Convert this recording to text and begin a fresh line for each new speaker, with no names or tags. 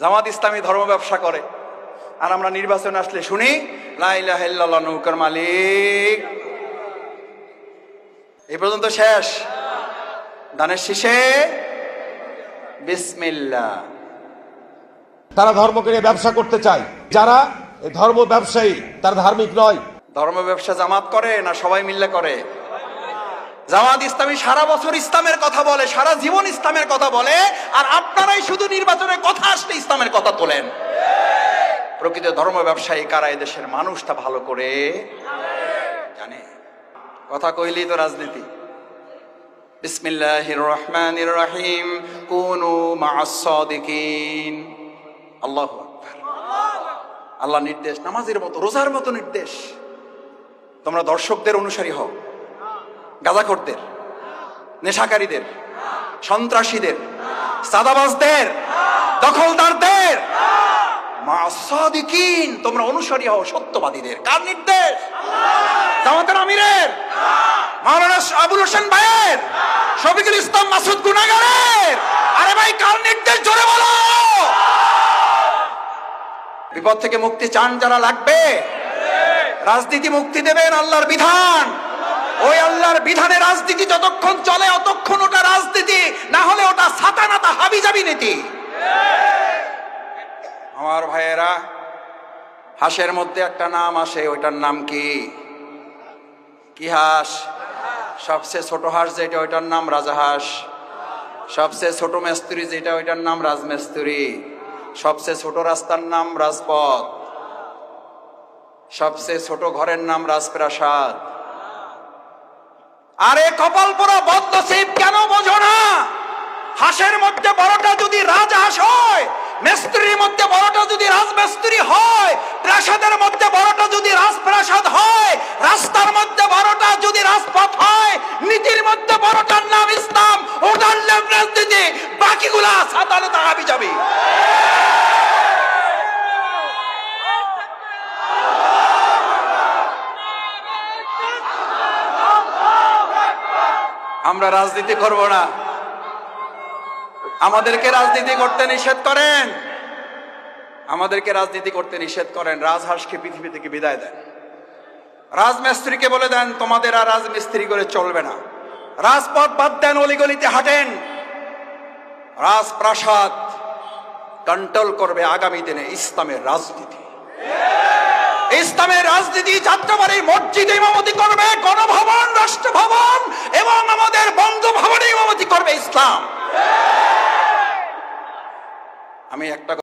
জামাত ইসলামী ধর্ম ব্যবসা করে। আর আমরা নির্বাচন আসলে শুনি লাইলাহ নৌকার মালিক। এই পর্যন্ত শেষ। দানের শেষে বিসমিল্লা
তারা ধর্মকে নিয়ে ব্যবসা করতে চায়। যারা ধর্ম ব্যবসায়ী তারা ধার্মিক নয়।
ধর্ম ব্যবসা জামাত করে না সবাই মিললে করে? জামাত ইসলামী সারা বছর ইসলামের কথা বলে সারা জীবন ইসলামের কথা বলে আর আপনারাই শুধু নির্বাচনের কথা আসলে ইসলামের কথা তোলেন। প্রকৃত ধর্ম ব্যবসায়ী কারা এদেশের মানুষ তা ভালো করে জানে। কথা কইলেই তো রাজনীতি। বিসমিল্লাহির রহমানির রহিম, কুনু মা'আস সাদিকিন। আল্লাহু নির্দেশ, নামাজের মতো, রোজার মতো নির্দেশ। তোমরা দর্শকদের অনুসারী হও। গাজাখোরদের, নেশাকারীদের, সন্ত্রাসীদের সাদাবাজদের দখলদারদের। তোমরা অনুসারী হও, সত্যবাদীদের। কার নির্দেশ? জামাতের আমিরের। মাওলানা আবুল হোসেন ভাইয়ের। শফিকুল ইসলাম মাসুদ গুনাগারের আরে ভাই, কার নির্দেশ? জোরে বলো। বিপদ থেকে মুক্তি চান যারা লাগবে। রাজনীতি মুক্তি দেবেন আল্লাহর বিধান। ওই আল্লাহর বিধানে রাজনীতি যতক্ষণ আমার ভাইয়েরা, হাঁসের মধ্যে একটা নাম আসে, ওইটার নাম কি? কি হাঁস? সবচেয়ে ছোট হাঁস যেটা, ওইটার নাম রাজাহাঁস সবচেয়ে ছোট মেস্তুরি যেটা, ওইটার নাম রাজমেস্তুরি। সবচেয়ে ছোট রাস্তার নাম রাজপথ। সবচেয়ে ছোট ঘরের নাম রাজপ্রাসাদ। আরে কপাল পোড়া বদ্ধ শিব, কেন বোঝো না? হাঁসের মধ্যে বড়টা যদি রাজহাঁস হয়, মেস্ত্রির মধ্যে বড়টা রাজমেস্ত্রি হয়, প্রাসাদের মধ্যে বড়টা যদি রাজপ্রাসাদ হয়, রাস্তার মধ্যে বড়টা যদি রাজপথ হয়, নীতির মধ্যে বড়টার নাম ইসলাম ওটার নাম রাজনীতি সাতালে তাহাবি যাবে। আমরা রাজনীতি করব না। আমাদেরকে রাজনীতি করতে নিষেধ করেন। আমাদেরকে রাজনীতি করতে নিষেধ করেন, রাজহাঁসকে পৃথিবী থেকে বিদায় দেন। রাজমিস্ত্রিকে বলে দেন, তোমাদের আর রাজমিস্ত্রি করে চলবে না। রাজপথ বাদ দেন, অলিগলিতে হাঁটেন। রাজপ্রাসাদ কন্ট্রোল করবে আগামী দিনে ইসলামের রাজনীতি। ইসলামের রাজনীতি যাত্রাবাড়ির মসজিদে ইমামতি করবে, গণভবন রাষ্ট্র ভবন এবং আমাদের বঙ্গভবনে ইমামতি করবে ইসলাম। আমি একটা